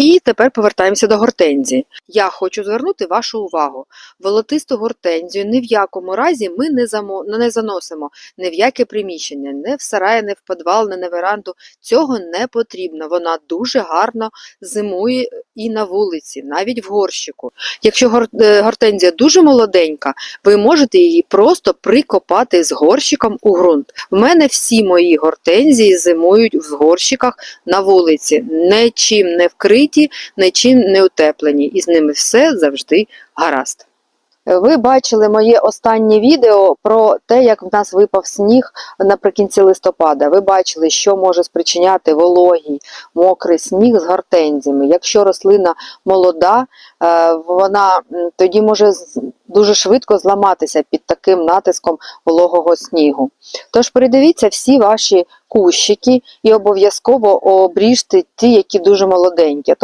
і тепер повертаємося до гортензії. Я хочу звернути вашу увагу. Волотисту гортензію ні в якому разі ми не, замо... не заносимо ні в яке приміщення, не в сарай, не в підвал, не на веранду. Цього не потрібно. Вона дуже гарно зимує і на вулиці, навіть в горщику. Якщо е, гортензія дуже молоденька, ви можете її просто прикопати з горщиком у ґрунт. В мене всі мої гортензії зимують в горщиках на вулиці, нічим не вкриті, нічим не утеплені, і з ними все завжди гаразд. Ви бачили моє останнє відео про те, як в нас випав сніг наприкінці листопада. Ви бачили, що може спричиняти вологий, мокрий сніг з гортензіями. Якщо рослина молода, е, вона тоді може дуже швидко зламатися під таким натиском вологого снігу. Тож передивіться всі ваші кущики і обов'язково обріжте ті, які дуже молоденькі.